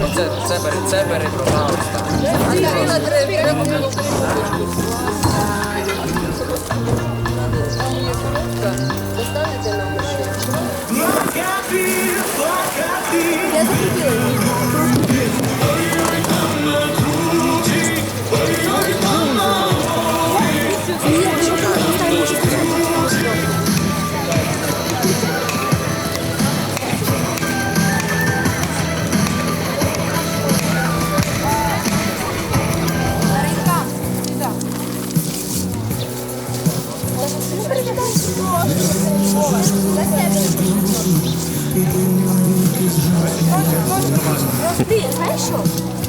Це, це бери, це бери, пожалуйста. Ти знаєш що? Ні,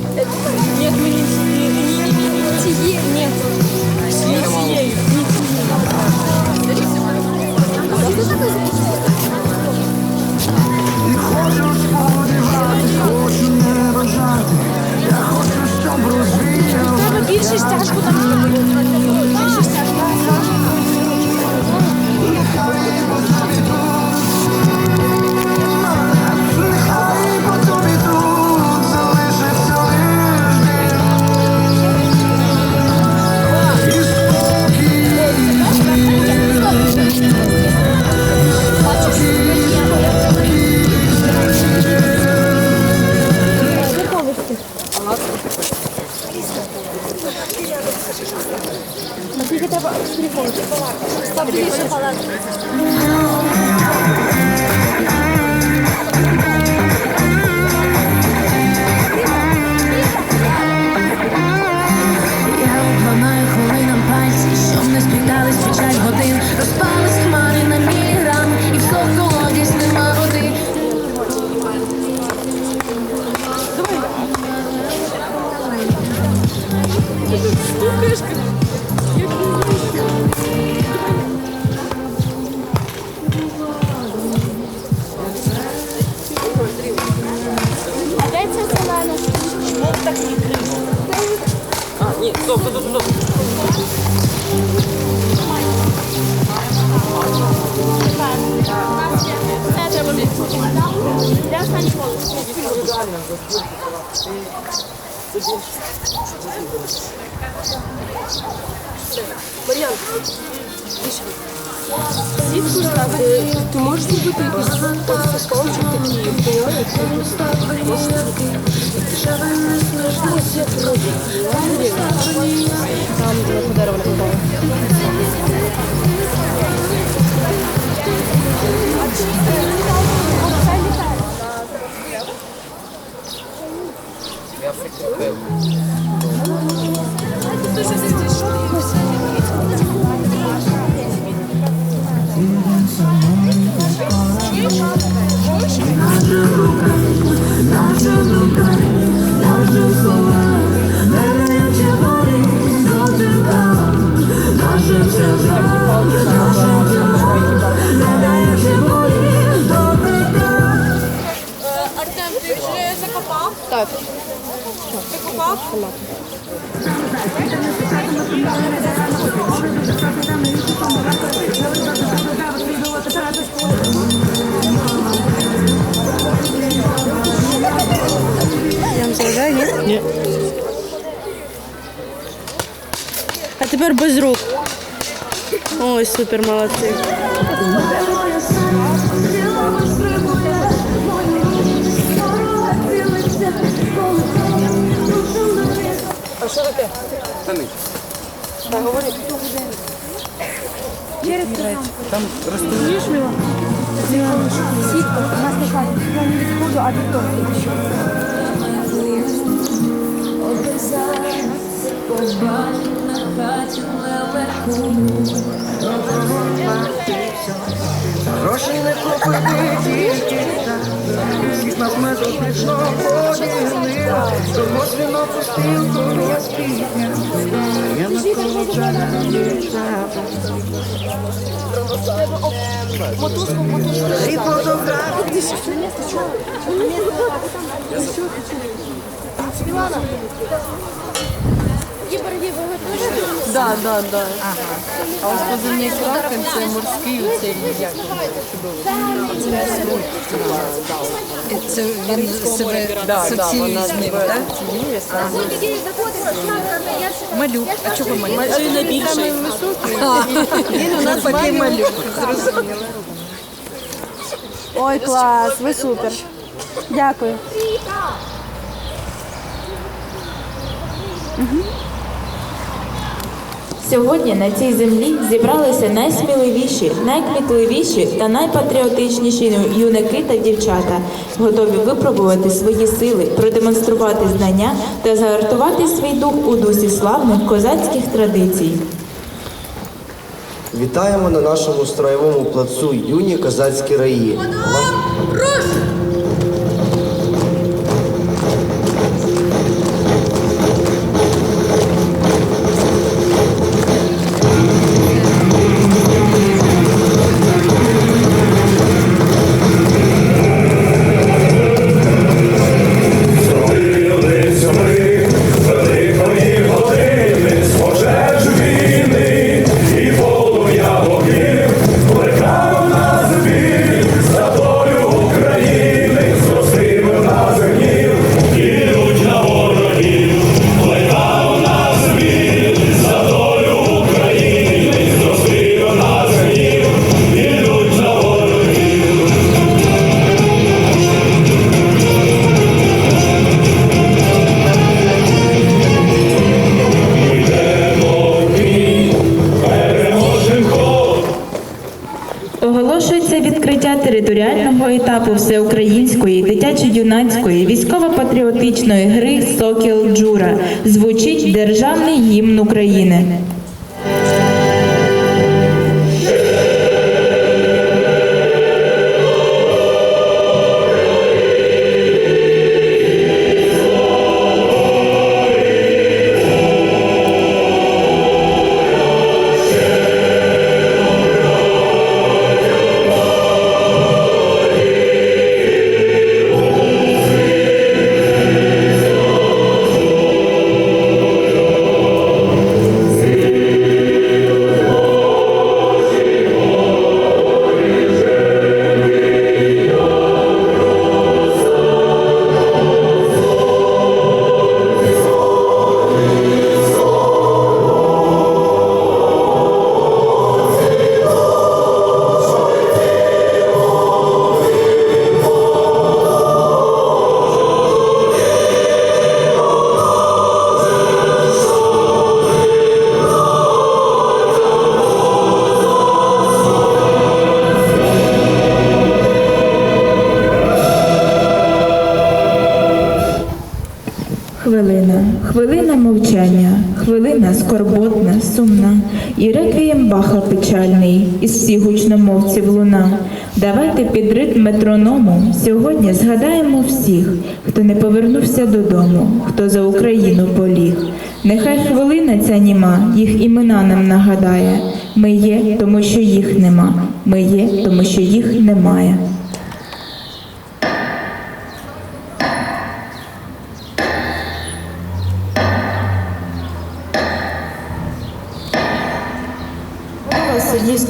Мар'ян, сітку ставити, ти можеш зробити якийсь столчик такий? Там де. Я прикупив. africano. Я вам заважаю, ні? Ні. А тепер без рук. Ой, супер, молодці. А що таке? Та ні. Та. Там розташуєш Сітка, у нас такая, я не відходжу, а від Гроші не купити тільки так, всіх нас ми зустрічно поділили, тому свіно пустив когось пісня, я навколо джаля дівчата. І фотографії, Да, да, да. А ось позивний кракен це морський оцей як чудовий. Це він себе асоціює з ним, так? Малюк. А чого малюк? Це найбільший. Він у нас такий малюк. Зрозуміло. Ой, клас, ви супер. Дякую. Сьогодні на цій землі зібралися найсміливіші, найкмітливіші та найпатріотичніші юнаки та дівчата, готові випробувати свої сили, продемонструвати знання та загартувати свій дух у дусі славних козацьких традицій. Вітаємо на нашому строєвому плацу юні козацькі раї. Оголошується Звучить державний гімн України. Хвилина, мовчання, хвилина скорботна, сумна, і реквієм Баха печальний, із всіх гучномовців луна. Давайте під ритм метроному сьогодні згадаємо всіх, хто не повернувся додому, хто за Україну поліг. Нехай хвилина ця німа, їх імена нам нагадає. Ми є, тому що їх нема. Ми є, тому що їх немає.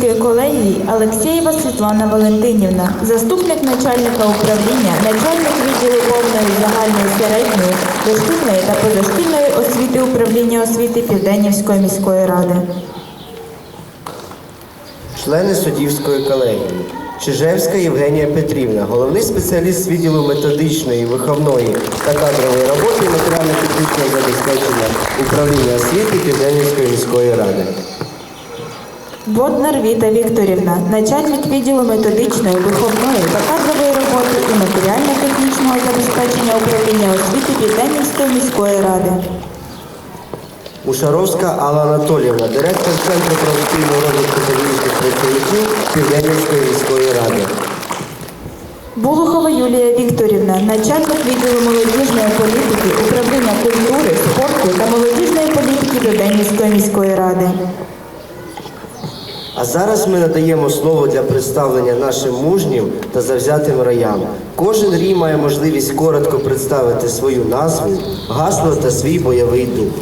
Суддівської колегії Алексєєва Світлана Валентинівна, заступник начальника управління, начальник відділу повної загальної середньої, дошкільної та позашкільної освіти управління освіти Південнівської міської ради. Члени суддівської колегії. Чижевська Євгенія Петрівна, головний спеціаліст відділу методичної, виховної та кадрової роботи матеріально-технічного забезпечення управління освіти Південнівської міської ради. Боднар Віта Вікторівна, начальник відділу методичної, виховної та кадрової роботи і матеріально-технічного забезпечення управління освіти Південнівської міської ради. Ушаровська Алла Анатоліївна, директор Центру професійного розвитку педагогічних працівників Південнівської міської ради. Булухова Юлія Вікторівна, начальник відділу молодіжної політики, управління культури, спорту та молодіжної політики Південнівської міської ради. А зараз ми надаємо слово для представлення нашим мужнім та завзятим раям. Кожен рій має можливість коротко представити свою назву, гасло та свій бойовий дух.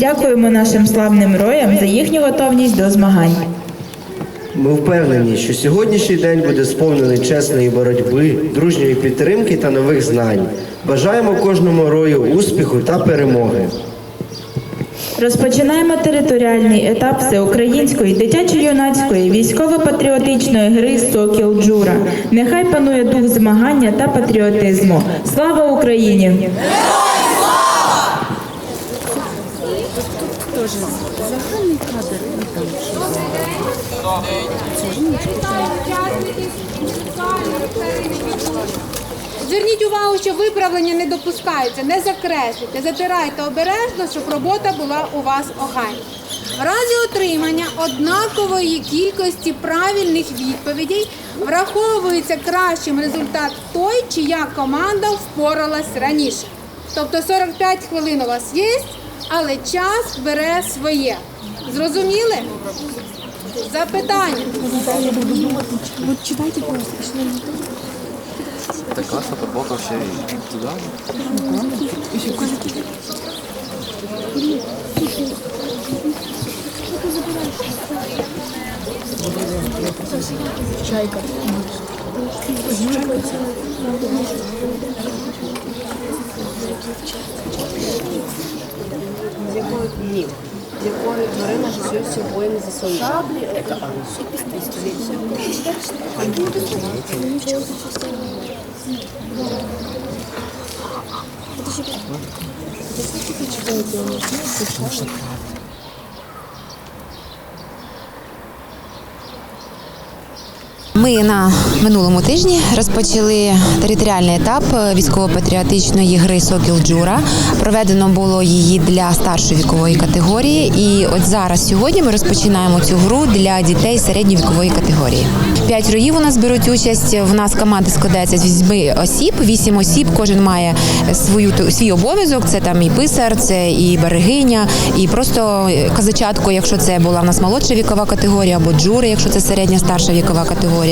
Дякуємо нашим славним роям за їхню готовність до змагань. Ми впевнені, що сьогоднішній день буде сповнений чесної боротьби, дружньої підтримки та нових знань. Бажаємо кожному рою успіху та перемоги. Розпочинаємо територіальний етап всеукраїнської дитячо-юнацької військово-патріотичної гри Сокіл Джура. Нехай панує дух змагання та патріотизму. Слава Україні! Зверніть увагу, що виправлення не допускаються, не закреслюйте, затирайте обережно, щоб робота була у вас охайна. В разі отримання однакової кількості правильних відповідей враховується кращим результат той, чия команда впоралась раніше. Тобто 45 хвилин у вас є, але час бере своє. Зрозуміли? Запитання. Така фотобока ще й туди. З якої тварина живе воїн за свою. Шаблі. Ми на минулому тижні розпочали територіальний етап військово-патріотичної гри Сокіл Джура. Проведено було її для старшої вікової категорії. І от зараз сьогодні ми розпочинаємо цю гру для дітей середньої вікової категорії. П'ять роїв у нас беруть участь. В нас команда складається з вісьми осіб. Вісім осіб. Кожен має свою свій обов'язок. Це там і писар, це і берегиня, і просто казачатко, якщо це була в нас молодша вікова категорія, або джури, якщо це середня старша вікова категорія,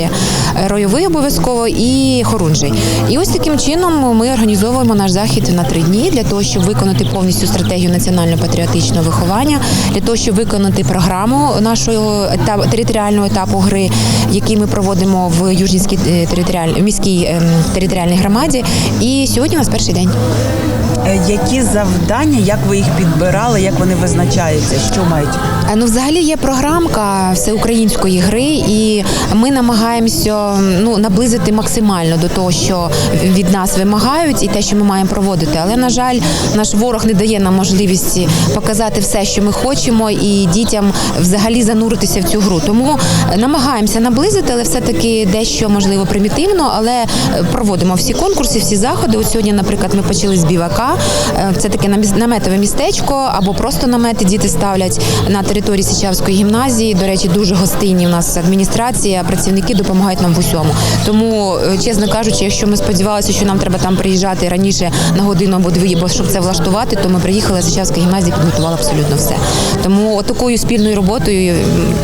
ройовий обов'язково і хорунжий. І ось таким чином ми організовуємо наш захід на три дні для того, щоб виконати повністю стратегію національно-патріотичного виховання, для того, щоб виконати програму нашого етап, територіального етапу гри, який ми проводимо в Южнівській е, територіальній міській ем, територіальній громаді. І сьогодні у нас перший день. Е, Які завдання, як ви їх підбирали, як вони визначаються, що мають? Е, Ну, взагалі є програмка всеукраїнської гри, і ми намагаємося ну наблизити максимально до того, що від нас вимагають, і те, що ми маємо проводити. Але на жаль, наш ворог не дає нам можливості показати все, що ми хочемо, і дітям взагалі зануритися в цю гру. Тому е, намагаємося наблизити, але все таки дещо можливо примітивно, але проводимо всі конкурси, всі заходи. От сьогодні, наприклад, ми почали з бівака. Це таке наметове містечко або просто намети діти ставлять на території Січавської гімназії. До речі, дуже гостинні у нас адміністрація, працівники допомагають нам в усьому. Тому, е, чесно кажучи, якщо ми сподівалися, що нам треба там приїжджати раніше на годину або дві, бо щоб це влаштувати, то ми приїхали. Січавська гімназія підготувала абсолютно все. Тому такою спільною роботою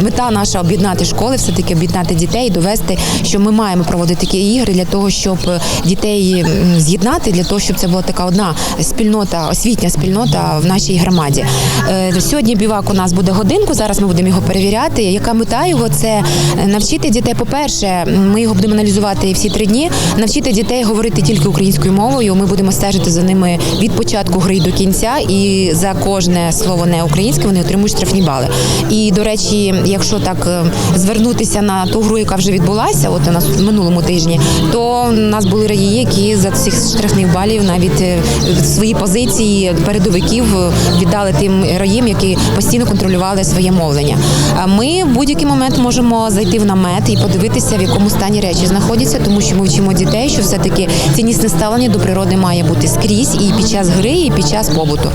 мета наша об'єднати школи, все таки об'єднати дітей, довести, що ми маємо проводити такі ігри для того, щоб е, дітей з'єднати, для того, щоб це була така одна спільнота, освітня спільнота в нашій громаді. Е, Сьогодні бівак у нас буде годинку. Зараз ми будемо його перевіряти. Яка мета його це е, навчити дітей. По-перше, ми його будемо аналізувати всі три дні. Навчити дітей говорити тільки українською мовою. Ми будемо стежити за ними від початку гри до кінця, і за кожне слово не українське вони отримують штрафні бали. І до речі, якщо так е, звернутися на ту гру, яка вже відбулася, от у нас минулому тижні, то у нас були раї, які за цих штрафних балів навіть свої позиції передовиків віддали тим раїм, які постійно контролювали своє мовлення. Ми в будь-який момент можемо зайти в намет і подивитися, в якому стані речі знаходяться, тому що ми вчимо дітей, що все таки ціннісне ставлення до природи має бути скрізь і під час гри, і під час побуту.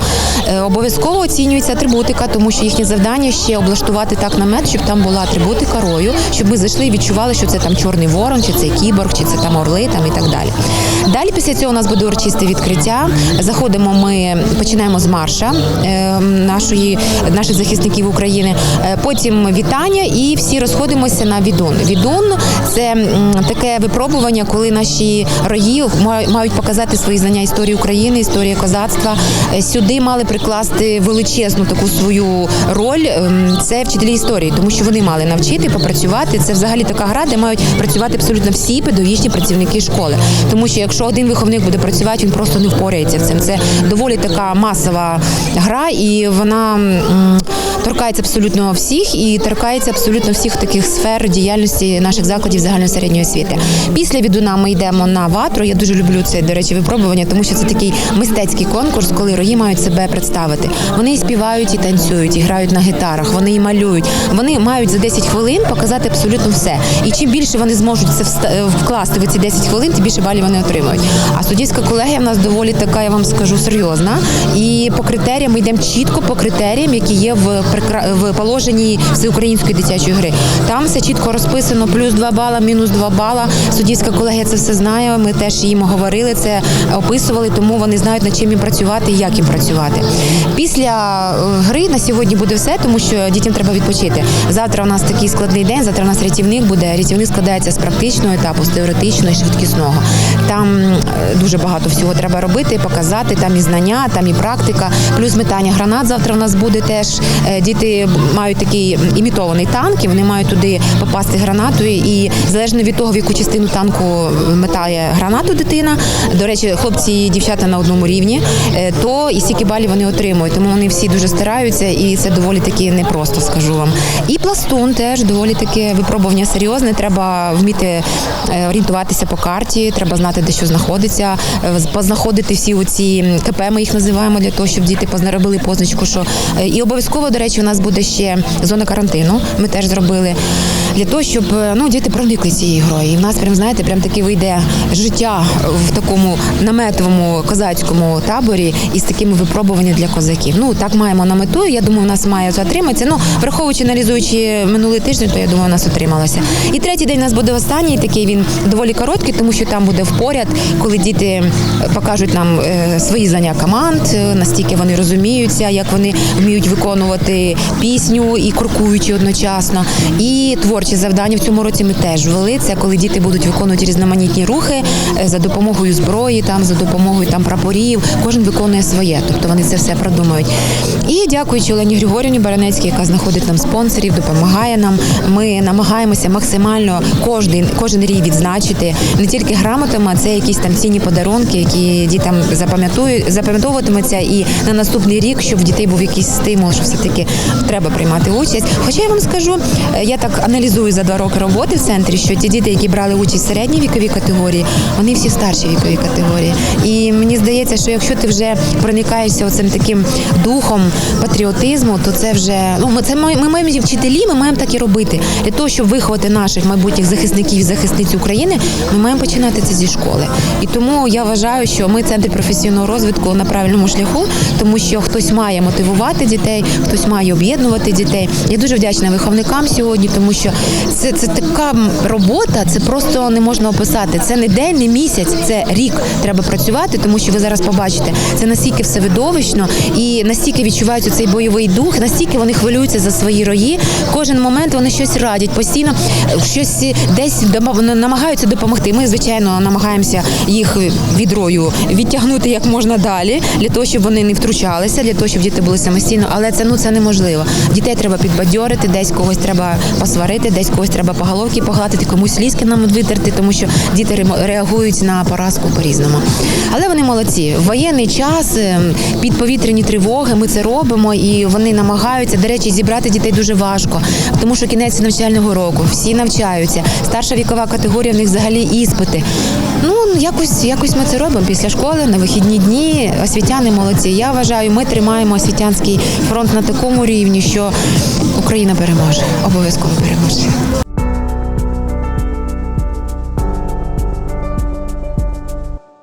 Е, Обов'язково оцінюється атрибутика, тому що їхнє завдання ще облаштувати так намет, щоб там була атрибутика рою, щоб ми зайшли і відчували, що це там чорний ворон, чи це кіборг, чи це там орли, там і так далі. Далі після цього у нас буде урочисте відкриття. Заходимо. Ми починаємо з марша е, нашої наших захисників України. Е, Потім вітання, і всі розходимося на відун. Відун це таке випробування, коли наші рої ма- мають показати свої знання історії України, історії козацтва. Е, Сюди мали прикласти величезну таку свою роль. ем, Це вчителі історії, тому що вони мали навчити попрацювати. Це взагалі така гра, де мають працювати абсолютно всі педагогічні працівники школи. Тому що якщо один виховник буде працювати, він просто не впорається цим. Це доволі така масова гра, і вона торкається абсолютно всіх і торкається абсолютно всіх таких сфер діяльності наших закладів загальної середньої освіти. Після відуна ми йдемо на ватру. Я дуже люблю це, до речі, випробування, тому що це такий мистецький конкурс, коли рої мають себе представити. Вони і співають, і танцюють, і грають на гітарах, вони і малюють. Вони мають за 10 хвилин показати абсолютно все. І чим більше вони зможуть це вкласти в ці 10 хвилин, тим більше балів вони отримують. А суддівська колегія в нас доволі така, я вам скажу, серйозна. І по критеріям ми йдемо чітко по критеріям, які є в в положенні всеукраїнської дитячої гри. Там все чітко розписано: плюс 2 бала, мінус 2 бала. Суддівська колегія це все знає. Ми теж їм говорили це, описували, тому вони знають над чим їм працювати і як їм працювати. Після е, гри на сьогодні буде все, тому що дітям треба відпочити. Завтра у нас такий складний день. Завтра у нас рятівник буде. Рятівник складається з практичного етапу, з теоретичного і швидкісного. Там е, дуже багато всього треба робити, показати. Там і знання, там і практика, плюс метання гранат. Завтра у нас буде теж. Е, Діти мають такий імітований танк, і вони мають туди попасти гранатою. І залежно від того, в яку частину танку метає гранату дитина. До речі, хлопці і дівчата на одному рівні, е, то і стільки балів вони отримують. Тому вони всі дуже стараються, і це доволі таки непросто, скажу вам. І пластун теж доволі таке випробування серйозне. Треба вміти е, орієнтуватися по карті, треба знати, де що знаходиться, познаходити всі оці КП, ми їх називаємо для того, щоб діти познаробили позначку. Що е, і обов'язково, до речі, у нас буде ще зона карантину. Ми теж зробили для того, щоб е, ну діти проникли цією грою. І в нас прям знаєте, прям таки вийде життя в такому наметовому козацькому таборі із такими випробуваннями для козаків. Ну так маємо на мету. Я думаю, у нас має отриматися. Ну враховуючи аналізуючи минулий тиждень, то я думаю, у нас отрималося. І третій день у нас буде останній. Такий він доволі короткий, тому що там буде впоряд, коли діти покажуть нам е, свої знання команд, е, настільки вони розуміються, як вони вміють виконувати пісню і крокуючи одночасно. І творчі завдання в цьому році ми теж ввели. Це коли діти будуть виконувати різноманітні рухи е, за допомогою зброї, там за допомогою там прапорів. Кожен виконує своє, тобто вони це все продумують. І дякуючи Олені Григорівні Баранецькій, яка знаходить нам спонсорів, допомагає нам. Ми намагаємося максимально кожен, кожен рік відзначити не тільки грамотами, а це якісь там цінні подарунки, які дітям запам'ятують, запам'ятовуватимуться і на наступний рік, щоб в дітей був якийсь стимул, що все таки треба приймати участь. Хоча я вам скажу, е, я так аналізую за два роки роботи в центрі, що ті діти, які брали участь в середній віковій категорії, вони всі в старшій віковій категорії. І мені здається, що якщо ти вже проникаєшся оцим таким духом патріотизму, то це вже ну це ми, ми маємо вчителі, ми маємо так і робити для того, щоб виховати наших майбутніх захисників і захисниць України. Ми маємо починати це зі школи. І тому я вважаю, що ми центр професійного розвитку на правильному шляху, тому що хтось має мотивувати дітей, хтось має об'єднувати дітей. Я дуже вдячна виховникам сьогодні, тому що це, це така робота, це просто не можна описати. Це не день, не місяць, це рік треба працювати, тому що ви зараз побачите, це настільки все видовищно і настільки відчувають цей бойовий дух, настільки вони хвилюються за свої рої. Кожен момент вони щось радять, постійно щось десь намагаються допомогти. Ми, звичайно, намагаємося їх від рою відтягнути як можна далі, для того, щоб вони не втручалися, для того, щоб діти були самостійно. Але це ну це неможливо. Дітей треба підбадьорити, десь когось треба посварити, десь когось треба по головці погладити, комусь ліски нам витерти, тому що діти реагують на поразку по-різному. Але вони молодці. В воєнний час ем, під повітряні тривоги ми це робимо і вони намагаються. До речі, зібрати дітей дуже важко, тому що кінець навчального року, всі навчаються. Старша вікова категорія в них взагалі іспити. Ну якось, якось ми це робимо після школи на вихідні дні. Освітяни молодці. Я вважаю, ми тримаємо освітянський фронт на такому рівні, що Україна переможе, обов'язково переможе.